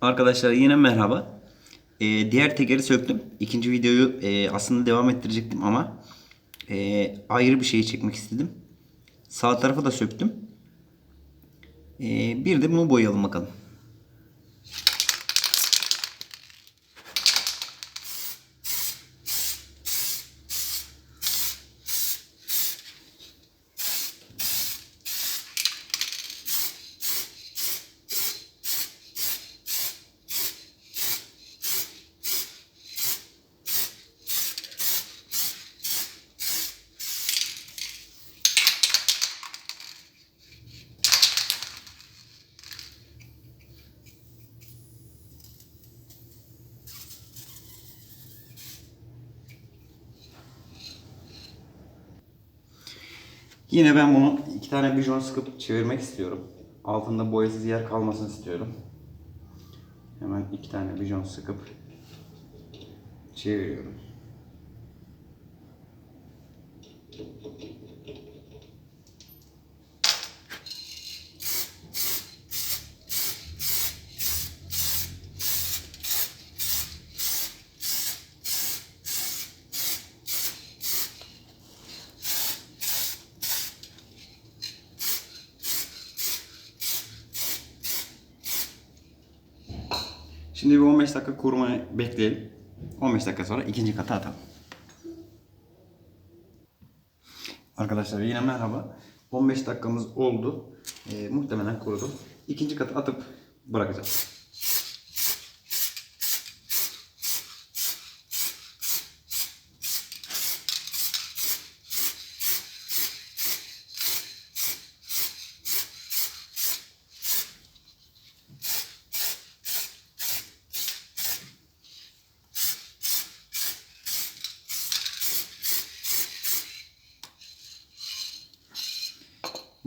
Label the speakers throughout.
Speaker 1: Arkadaşlar yine merhaba. Ee, diğer tekeri söktüm. İkinci videoyu e, aslında devam ettirecektim ama e, ayrı bir şey çekmek istedim. Sağ tarafı da söktüm. E, bir de bunu boyayalım bakalım. Yine ben bunu iki tane bijon sıkıp çevirmek istiyorum. Altında boyasız yer kalmasını istiyorum. Hemen iki tane bijon sıkıp çeviriyorum. Şimdi bir 15 dakika kurumayı bekleyelim. 15 dakika sonra ikinci kata atalım. Arkadaşlar yine merhaba. 15 dakikamız oldu. Ee, muhtemelen kurudu. İkinci kata atıp bırakacağız.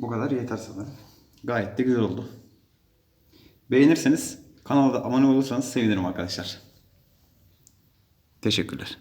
Speaker 1: Bu kadar yeter sanırım. Gayet de güzel oldu. Beğenirseniz kanala da abone olursanız sevinirim arkadaşlar. Teşekkürler.